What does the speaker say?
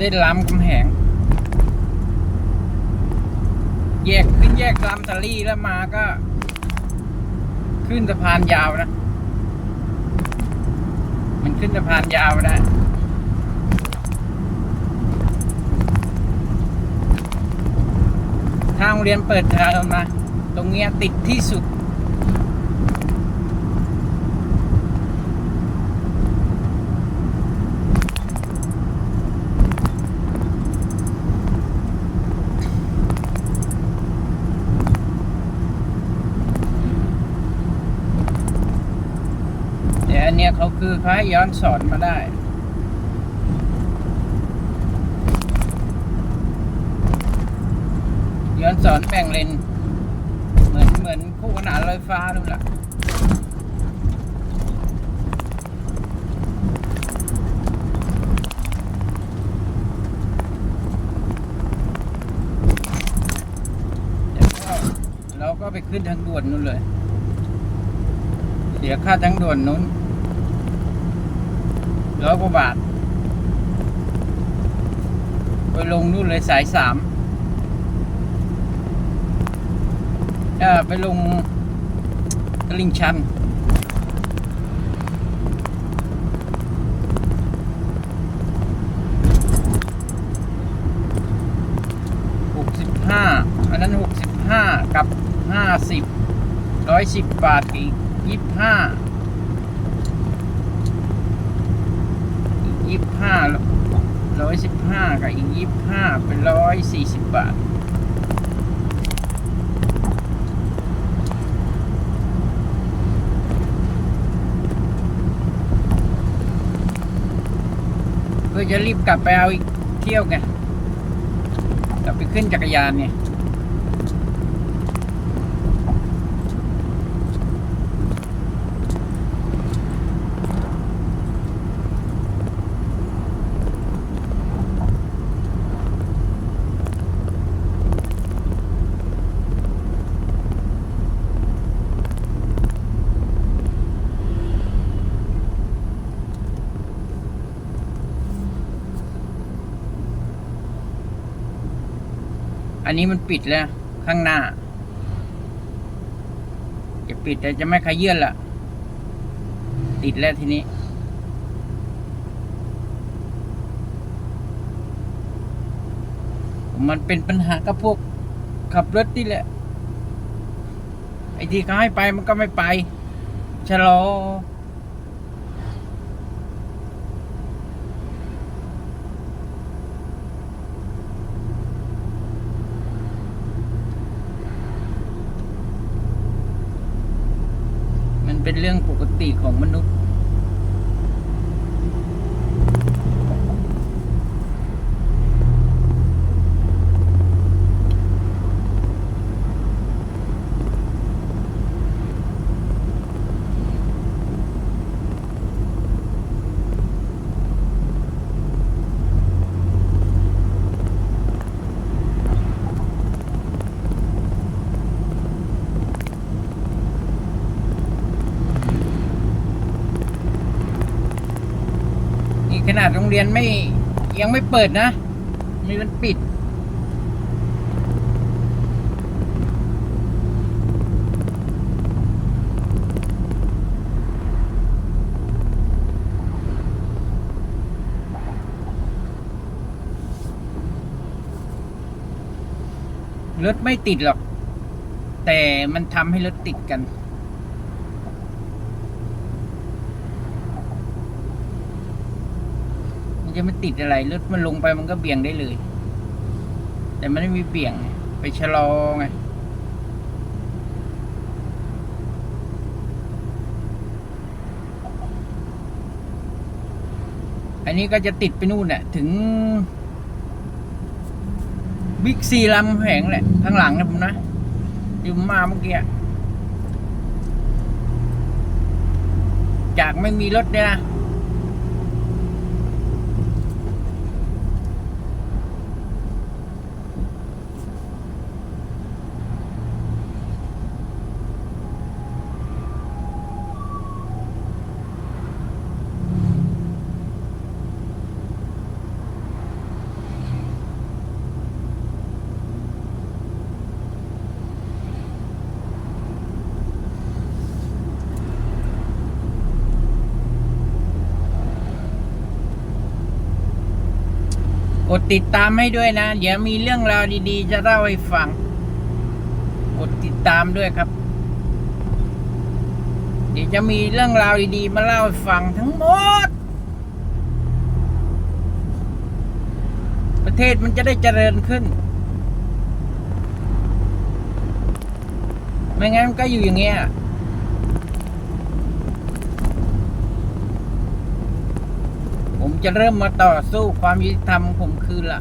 เส้นลำกำแหง แยกขึ้นแยกลำสาลีแล้วมาก็ ขึ้นสะพานยาวนะ มันขึ้นสะพานยาวได้ทางโรงเรียนเปิดเทอมนะ ตรงเนี้ยติดที่สุด อันเนี้ยเขาคือเขาให้ย้อนสอนมาได้ ย้อนสอนแบ่งเลนเหมือนเหมือนคู่ขนานลอยฟ้านู่นแหละเดี๋ยวก็เราก็ไปขึ้นทางด่วนนู่นเลยเสียค่าทางด่วนนู้น ร้อยกว่าบาท ไปลงนู่นเลยสายสามไปลงตลิ่งชันหกสิบห้าอันนั้นหกสิบห้ากับห้าสิบร้อยสิบบาทอีกยี่สิบห้าอีก ยี่สิบห้าร้อยสิบห้ากับอีกยี่สิบห้าเป็นร้อยสี่สิบบาทเพื่อจะรีบกลับไปเอาอีกเที่ยวไงกลับไปขึ้นจักรยานเนี่ย อันนี้มันปิดแล้ว ข้างหน้า จะปิดแต่จะไม่ขยื่นละติดแล้วทีนี้ มันเป็นปัญหากับพวกขับรถนี่แหละ ไอ้ที่เขาให้ไปมันก็ไม่ไปชะลอ เป็นเรื่องปกติของมนุษย์ ขนาดโรงเรียนไม่ยังไม่เปิดนะ มีมันปิด รถไม่ติดหรอก แต่มันทำให้รถติดกัน มัน จะไม่ติดอะไรรถมันลงไปมันก็เบี่ยงได้เลย แต่มันไม่มีเบี่ยง ไปชะลอไงอันนี้ก็จะติดไปนู่นน่ะถึงบิ๊กซีลำแหงแหละข้างหลังนะผมนะที่มมาเมื่อกี้จากไม่มีรถเนี่ยนะ กดติดตามให้ด้วยนะ เดี๋ยวมีเรื่องราวดีๆ จะเล่าให้ฟัง กดติดตามด้วยครับ เดี๋ยวจะมีเรื่องราวดีๆ มาเล่าให้ฟังทั้งหมด ประเทศมันจะได้เจริญขึ้น ไม่งั้นก็อยู่อย่างเงี้ย ผม จะเริ่มมาต่อสู้ความยุติธรรมของผมคืนละ